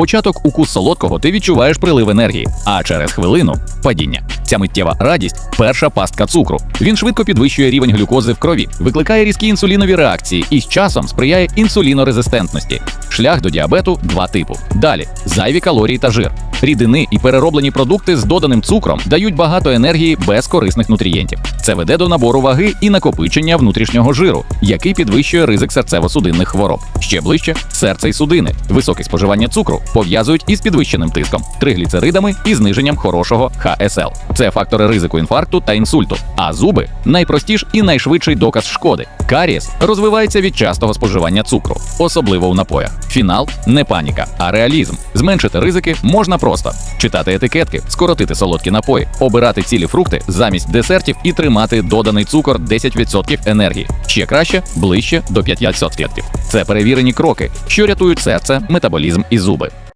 Початок укус солодкого ти відчуваєш прилив енергії, а через хвилину падіння. Ця миттєва радість перша пастка цукру. Він швидко підвищує рівень глюкози в крові, викликає різкі інсулінові реакції і з часом сприяє інсулінорезистентності. Шлях до діабету два типу. Далі зайві калорії та жир. Рідини і перероблені продукти з доданим цукром дають багато енергії без корисних нутрієнтів. Це веде до набору ваги і накопичення внутрішнього жиру, який підвищує ризик серцево-судинних хвороб. Ще ближче серце і судини. Високе споживання цукру пов'язують із підвищеним тиском, тригліцеридами і зниженням хорошого ХСЛ. Це фактори ризику інфаркту та інсульту. А зуби найпростіш і найшвидший доказ шкоди. Карієс розвивається від частого споживання цукру, особливо у напоях. Фінал не паніка, а реалізм. Зменшити ризики можна просто читати етикетки, скоротити солодкі напої, обирати цілі фрукти замість десертів і тримати доданий цукор 10% енергії. Ще краще ближче до 5%. Це перевірені кроки, що рятують серце, метаболізм і зуби.